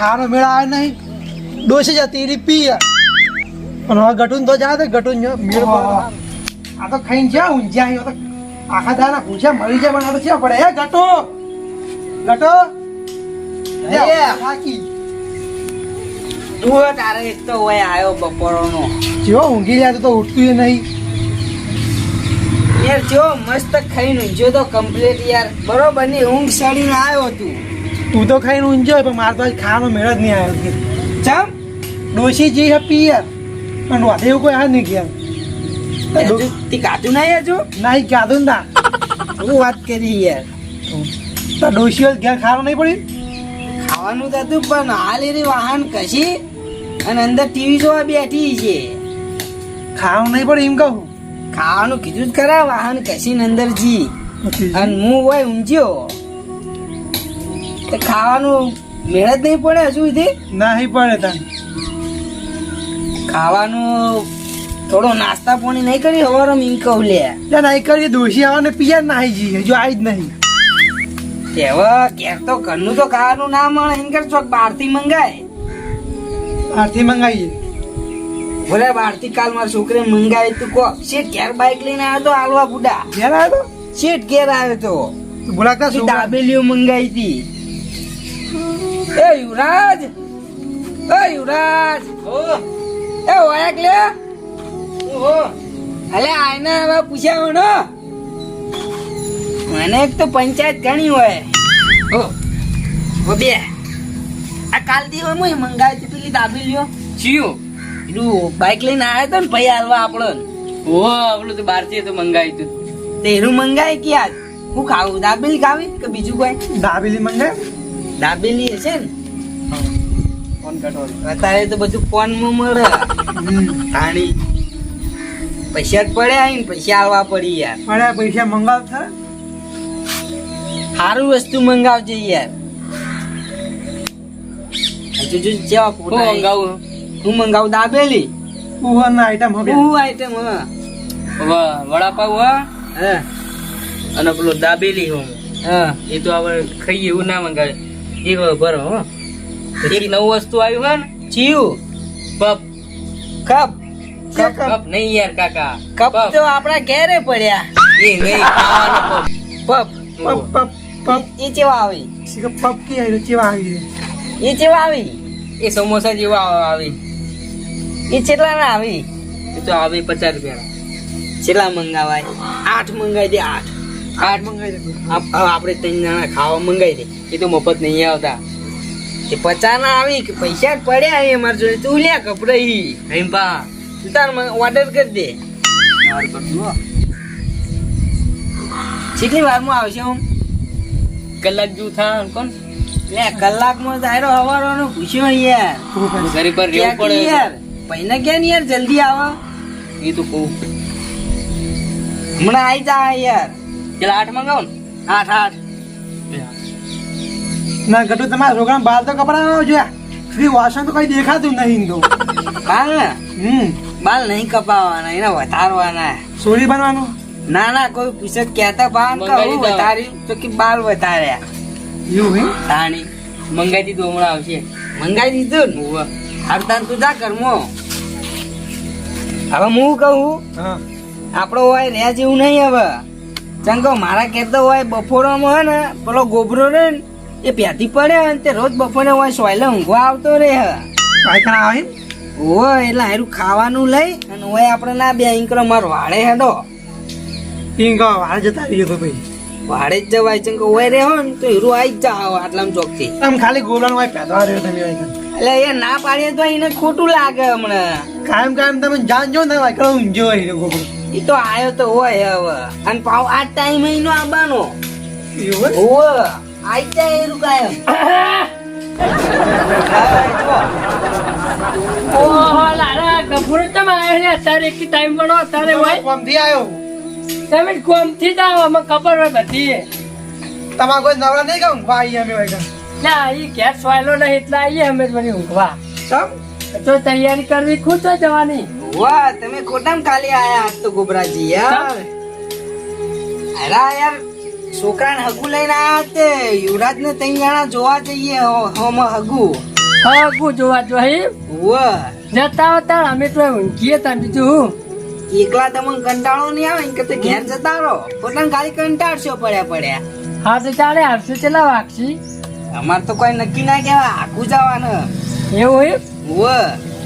ખાવાનો મેળ આવે નહીં. ડોસી જતી રહી પી પણ હવે ગટુન તો જાય તો ગટુન જો મેળ આ તો ખાઈને જ્યાં ઊંઝ્યા આવ્યો તો આખા દાના પૂછ્યા મરી જાય તો ક્યાં પડે હે ગટો! ગટો. થાકી. તું તારે એક તો હોય આવ્યો બપોરનો. જો ઊંઘી જાય તો ઉઠતું નહીં. યાર જો મસ્ત ખાઈને ઊંઘ્યો તો કમ્પ્લીટ યાર. બરોબરની ઊંઘ સડીને આવ્યો તું. તું તો ખાઈને ઊંઝ્યો પણ મારે તો આજ ખાવાનો મેળ જ નહીં આવ્યો ચમ ડોસી જી પીએ પણ વાત એવું કોઈ આ નહીં ગયા. તે કાઢું નહીં હજુ? નહીં કીધું ના. હું વાત કરી યાર. તો ડોસી ઘેર ખાવાનું નહીં પડ્યું ખાવાનું તો હતું પણ હાલ એની વાહન કશી અને અંદર ટીવી જોવા બેઠી છે. ખાવાનું નહીં પડે એમ કહું? ખાવાનું કીધું જ ખરા વાહન કશી ને અંદર જી. અને હું હોય ઊંઘ્યો. તો ખાવાનું મેળ જ નહીં પડે હજુ સુધી? નહીં પડે તને. ખાવાનું થોડો નાસ્તા પાણી નહીં કરી હવારો મીન કહું લે. ત્યાં નહીં કરીએ દોષી આવવાને પિયા નાહી જઈએ. હજુ આવી જ નહીં. તેવા ઘેર તો ઘરનું તો ખાવાનું ના મળે. એમ કર ચોક બહારથી મંગાય. બહારથી મંગાવીએ બોલે બહારથી કાલ મારા છોકરે મંગાવી તું કો શેઠ ઘેર બાઈક લઈને આવ્યો તો આલવા બુડા. ઘેર આવ્યો શેઠ ઘેર આવ્યો તો. તો બોલાતા તું શું દાબેલીઓ મંગાવી હતી એ યુવરાજ! એ યુવરાજ! એ વાયક લે? અલે આને હવે પૂછ્યા હોનો મને એક તો પંચાયત ઘણી હોય. ઓ ઓ બે. આ કાલથી હોય મુય મંગાવી હતી પેલી દાબેલીઓ ચિયો? પેલું બાઈક લઈને આવ્યો તો ને ભાઈ હાલવા આપણો ઓ આપણું તો બહારથી તો મંગાવી તું. તેરું મંગાય કે આજ હું ખાવું દાબેલી ખાવી કે બીજું કોઈ? દાબેલી મંગાય? દાબેલી હશે ને. ફોન કાઢવાનો અત્યારે તો બધું ફોનમાં મળે તાણી. પૈસા જ પડ્યા ને પૈસા આવવા પડી યાર. પડ્યા પૈસા મંગાવ થાય સારું વસ્તુ મંગાવજે યાર. હજુ જો જેવા હું ફોટા મંગાવું? હું મંગાવું દાબેલી? ઉહરના આઈટમ હવે. હું આઈટમ હા. વ- વડાપાવ હા? અને પેલો દાબેલી હું. હા. એ તો હવે ખાઈએ એવું ના મંગાવે. એક ભરો હો. એક નવું વસ્તુ આવ્યું હે ને ચીયું. પપ કપ. Cup cup? નહીં યાર કાકા. કપ તો આપણા ઘેરે પડ્યા. એ નહીં ખાવાનો પપ પપ પપ પપ. એ ચેવા આવી? પપ કે આવી ચેવા આવી એ ચેવા આવી? એ સમોસા જેવા આવે. એ ચેટલા ના આવી? એ તો આવી પચાસ રૂપિયા ચેટલા મંગાવાય? આઠ મંગાવી દે આઠ. આઠ. મંગાવી દે. આપ- આપણે ત્રણ જણા ખાવા મંગાવી દે. એ તો મફત નહીં આવતા. એ પચા ના આવી કે પૈસા પડ્યા એ મારે જોડે. તું લ્યા ઈ. રીમ્પા તું તાર ઓર્ડર કરી દે. કેટલી વારમાં આવશે હું કલાક જેવું થાય કોણ? લે કલાકમાં તારો હવારનો પૂછ્યો યાર. ઘરે પર રહેવું પડે યાર? પૈને ક્યાં યાર? જલ્દી આવો. એ તો કહું. હમણાં આવી જા યાર. પેલા આઠ મંગાવો ને. આઠ આઠ. ના ગટુ તમારા છોકરા બાર તો કપડા ના જોયા. શ્રી વાસણ તો કઈ દેખાતું નહીં તો બાલ ને? હમ. બાલ નહીં કપાવાના એને વધારવાના. સોરી બનવાનું? ના ના કોઈ પૂછે કહેતા બાલ કહું વધારી તો કે બાલ વધાર્યા. એવું હે તાણી મંગાઈ દીધું હમણાં આવશે. મંગાઈ દીધું ને? હોવે. હરતાન તું જા કરમો હવે હું કહું હા. આપણો હોય રહ્યા જેવું નહીં હવે. ચંગો મારા કહેતો હોય બપોરમાં હોય ને પેલો ગોબરો રે ને એ પેતી પડે અને તે રોજ બપોરે હોય સોયલે ઊંઘવા આવતો રે પાયખાના આવે ઓ એટલે હારું ખાવાનું લઈ અને હોય આપણે ના બે ઈંકરો માર વાડે હેડો. ઈંકો વાળે જતા રહીએ તો ભાઈ વાડે જ જવાય છે હોય રે હો ને તો હીરું આવી જ જાવ આટલામાં ચોકથી. આમ ખાલી ગોલાનો હોય પેદવા રહ્યો તમે એટલે એ ના પાડીએ તો એને ખોટું લાગે હમણાં. કાયમ કાયમ તમે જાન જો ને વાયકા ઊંઝો હોય ગોબરો. એ તો આયો તો હોય હવે. અને પાવ આ ટાઈમ એનો આવવાનો એવું ઓવે આઈ જાય એરું કાયમ ઓહો લાલા ગભુર તમે આવ્યો ને અત્યારે એક ટાઈમ મળો અત્યારે હોય. કોમથી આવ્યો તમે કોમથી જ આવો અમે ખબર હોય બધી તમારે કોઈ નવરા નહીં કહું ભાઈ અમે હોય ના એ ઘેર સોયલો નહીં એટલે આવીએ અમે જ વળી ઊંઘવા. સમ તો તૈયારી કરવી ખુદ તો જવાની. વાહ તમે ખોટામ ખાલી આયા આજ તો ગોબરાજી યાર. અરે યાર છોકરાને હગુ લઈને આવ્યા તે યુવરાજ ને ત્રણ જણા જોવા જઈએ હમ હગુ. હા હું જોવા જોઈ વ જતા હતા અમે તો ઊંઘીએ તા બીજું હું. એકલા તમને કંટાળો નહીં આવે કે તે ઘેર જતા રહો? પોતાને ખાલી કંટાળશો પડ્યા પડ્યા. હા તો ચાલે આવશે ચેલા વાગશી. અમાર તો કોઈ નક્કી ના કહેવાય આખું જવાનું. એવું એમ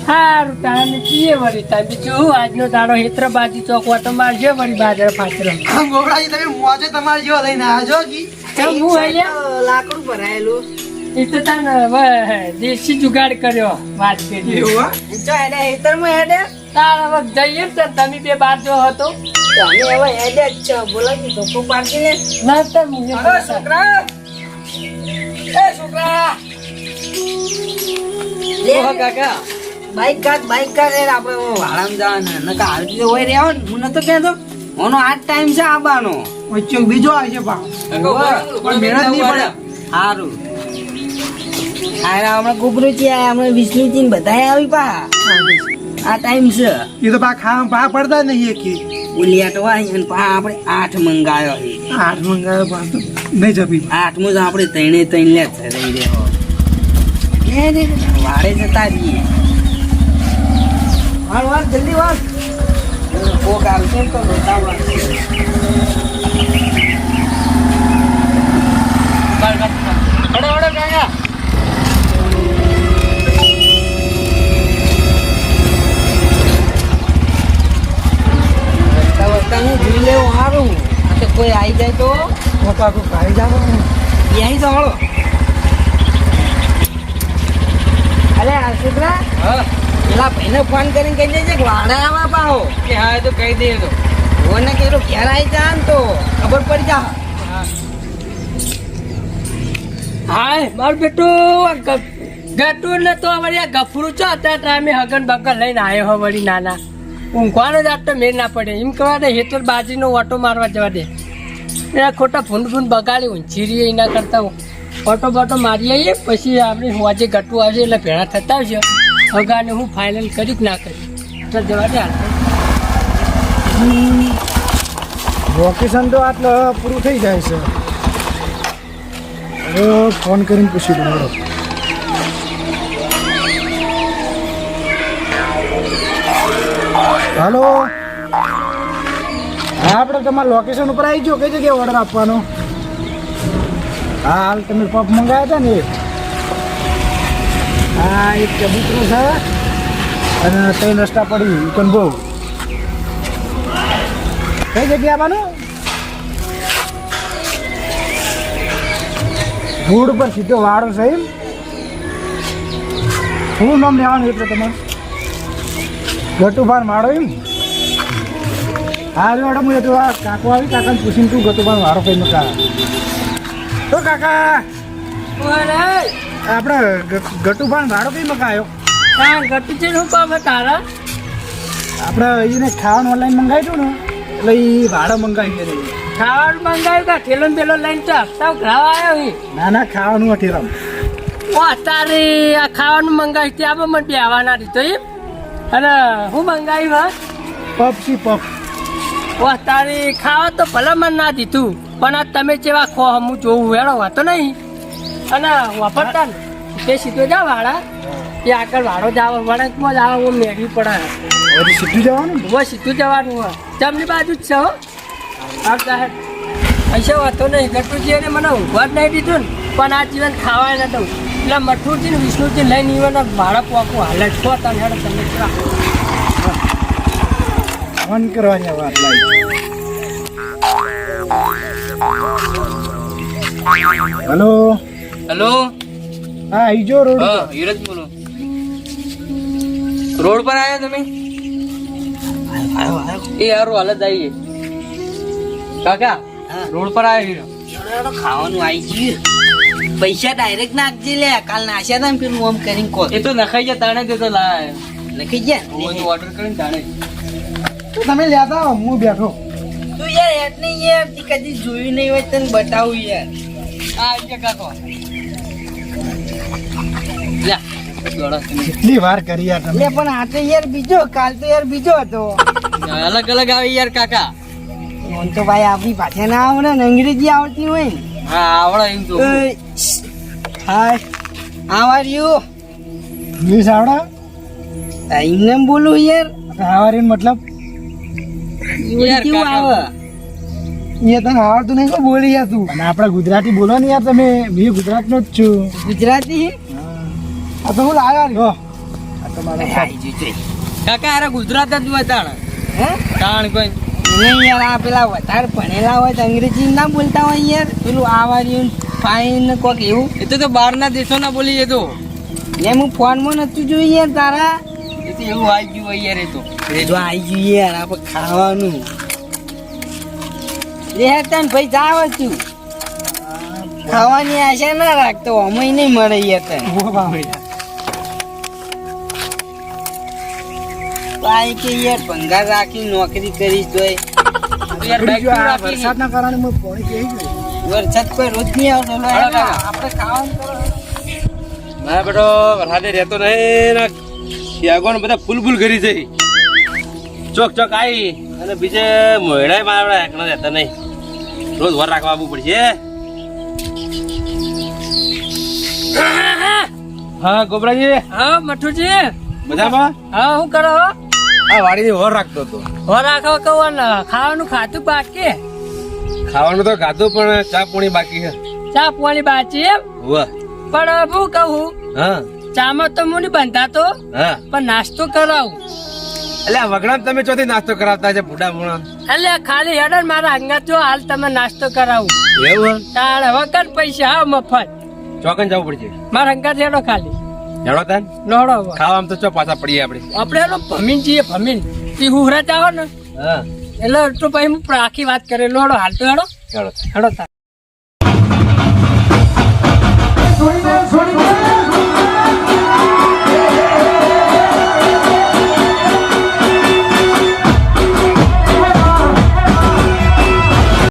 વાહ સારું તાણે પીએ વળી તા બીજું આજનો તારો હેત્ર બાજી ચોક વાતો મારજે વળી બાજર પાછળ ગોબરાજી તમે મોજે તમારે જેવો લઈને આજો કી ચમ હું અહીંયા? લાકડું ભરાયેલું. એ તો તાને હવે દેશી જુગાડ કર્યો વાત કરી એવું હેડે હેતરમાં હેડે. તાર હવે જઈએ ને તો તમે બે બાર જો હતો. તો હવે હેડે જ છો. ને. છોકરા. એ છોકરા. લે. કાકા. બાઈક કાઢ બાઈક કાઢ રે આપણે વાળામાં જવાના નકા હાલતી તો હોય રહ્યા ને. હું નતો કહેતો. ઓનો આ ટાઈમ છે આબાનો. વચ્ચે બીજો આવે છે પા પણ મહેનત નહીં પડે. સારું આયરા હમણાં ગુબરુચી આયા હમણાં વિષ્ણુજી ને બધાય આવી પા આ ટાઈમ છે. એ તો પા પા પડતા જ નહીં એકી. અને પા આપણે આઠ મંગાયો આઠ મંગાવ્યો પા નહીં જપી આઠમું જ આપણે ત્રણે ત્રણ લે જ રહી રહ્યો. વાળે જતા રહીએ. વાર વાર જલ્દી વાર કોક આવશે તો હડો હડો કાકા. રસ્તા વસ્તા જોઈ લેવું સારું તો કોઈ આવી જાય તો? કોઈ ખાઈ જાવ યહીં તો હળો અલે આ છોકરા હા. પેલા ભાઈને ફોન કરીને કહી દેજે કે વાડા આવા પાહો. કે હા, એ તો કહી દઈએ તો. ઓને કહેલો ઘેર આવી જા તો. ખબર પડી જા. હાય, મારું બેટું ગટુ ને તો વળી આ ગફરું છો અત્યારે ટાઈમે હગન બગન લઈને આવ્યો હો વળી નાના. ઊંઘવાનો જ આટલો મેળ ના પડે. એમ કહેવા દે હેતર બાજીનો ઓટો મારવા જવા દે. એ ખોટા ફૂંડ ફૂંડ બગાડી ઊંચી રહીએ એના કરતા. ઓટો બોટો મારી આવીએ પછી આપણે હોજે ગટું આવશે એટલે ભેળા થતા આવશે. હગાને હું ફાઇનલ કરી ના કરી? તો જવા દે લોકેશન તો આટલો પૂરું થઈ જાય છે. હવે ફોન કરીને પૂછી મારો. હાલો હા, આપણે તમારા લોકેશન ઉપર આવી ગયો. કઈ જગ્યાએ ઓર્ડર આપવાનો? હા, હાલ તમે પપ મંગાવ્યા હતા ને? એક હા એક ચબૂતરું છે અને ત્રણ રસ્તા પડી યુકન બહુ કઈ જગ્યાએ આવવાનું રોડ પર સીધો વાળો છે એમ શું નામ લેવાનું એટલે તમારે ગટુભાન વાળો એમ હા રે મેડમ હું એ તો આ કાકો આવી કાકાને પૂછીને તું ગટુભાન વાળો કઈ નકા તો કાકા આપણે ગ- ગટુભાન ભાડો કઈ આવ્યો હા ગટુ છે શું પામે તારા? આપણે એને ખાવાનું ઓનલાઈન મંગાવ્યું ને એટલે એ ભાડો મંગાવી દે ખાવાનું મંગાવ્યું કા ઠેલો પેલો લઈને તો હપ્તા ઘરાવા આવ્યો એ ના ના ખાવાનું અઠેરામ ઓ તારે આ ખાવાનું મંગાવ્યું ત્યાં પણ મને બેહવાના દીધો એમ અને હું મંગાવ્યું હા? પપ પફ. ઓ તારે ખાવા તો ભલે મને ના દીધું પણ આ તમે જેવા ખો હું જોવું વેળો વાતો નહીં. અને વાપરતા ને. તે સીધો જા વાળા. એ આગળ વાળો જાવ. વળંકમાં જ આવે હું મેળવી પડે. હવે સીધું જવાનું? બસ સીધું જવાનું હોય. જમણી બાજુ જ છે હો. આમ સાહેબ. પૈસા વાતો નહીં. ગટુજીને મને ઊંઘવા જ નહીં દીધું ને. પણ આ જીવન ખાવાય ન દઉં. એટલે મઠુરજી ને વિષ્ણુજી લઈને ઈવન ભાડા પોકું હાલે છો. તને હેડે તમે ફોન કરવાની વાત લાગી હલો? હેલો? હા ઈજો રોડ હા યુરજ બોલો. રોડ પર આવ્યા તમે? એ યાર હાલત આવી કાકા રોડ પર આવ્યા ખાવાનું આવી ગયું. પૈસા ડાયરેક્ટ નાખજે લે. કાલ નાખ્યા હતા ને પેલું આમ કરીને કોલ. એ તો નખાઈ જાય તાણે તે તો લાય. લખી જાય હું ઓર્ડર કરીને તાણે. તમે લેતા હું બેઠો. તું યાર નહીં યાર કદી જોયું નહીં હોય તને બતાવું યાર. આ આવી કાકો. કેટલી વાર કરી યાર તમે. પણ આ તો યાર બીજો કાલ તો યાર બીજો હતો. અલગ અલગ આવી યાર કાકા. મન તો ભાઈ આપણી પાસે ના આવડે ને અંગ્રેજી આવડતી હોય. હા આવડે એમ તો. Hi. How are you English આવડે એમને બોલું યાર. હાવારીન મતલબ કેવું આવે? એ તને આવડતું નહીં બોલી યાર તું? અને આપણે ગુજરાતી બોલો ને યાર તમે બી ગુજરાતનો જ છું. ગુજરાતી? આ તો હું લાવ્યા જો આ તો મારો કાકા અરે ગુજરાત જ બતાડ હે? તાણ કોઈ. નહીં યાર આ પેલા વધારે ભણેલા હોય તો અંગ્રેજી ના બોલતા હોય યાર. પેલું આવાર્યું ફાઇન કોક એવું. એ તો તો બહારના દેશોના બોલી એ તો. એમ હું ફોનમાં નતું જોયું યાર તારા. એ તો એવું આવી ગયું હોય યાર એ તો. જો આવી ગયું યાર આપણે ખાવાનું. રે તન ભાઈ જાવ તું. ખાવાની આશા ના રાખતો અમે નહીં મળે યાર તને. ભાઈ કે યાર ભંગાર રાખી નોકરી કરી રાખી વરસાદના કારણે મેં પાણી પી ગયું વરસાદ કોઈ રોજ નહીં આવતો. આપણે ખાવાનું કરો. મારા બેટો વરસાદે રહેતો નહીં. ને શિયાગોને બધા ફૂલ ફૂલ કરી જઈ ચોક ચોક આવી અને બીજે મોયડાય મારા એકલા રહેતા નહીં. રોજ વર રાખવા આવવું પડશે હા? ગોબરાજી હા મઠુજી. મજામાં? હા શું કરો? આ વાડીની વર રાખતો હતો. હો રાખો કહું ખાવાનું ખાતું બાકી ખાવાનું તો ખાધું પણ ચા પાણી બાકી છે ચા પાણી બાકી એમ? વાહ. પણ હું કહું હા. ચામાં તો નહીં બંધાતો હા. પણ નાસ્તો કરાવું. એટલે આ તમે ચોથી નાસ્તો કરાવતા છે બુડા મુણા એટલે ખાલી હેડર મારા અંગત જો હાલ તમે નાસ્તો કરાવું. એવું વગર પૈસા હા મફત. ચોકન જવું પડશે. મારા અંગત હેડો ખાલી. જણો તન? નોડો ખાવામાં તો ચો પાછા પડીએ આપણે. આપણે એનો ભમીન છીએ ભમીન. તી હુહરા ચાવો ને. હા. એટલે તો ભાઈ હું આખી વાત કરે લોડો હાલ તો હેડો. હેડો હેડો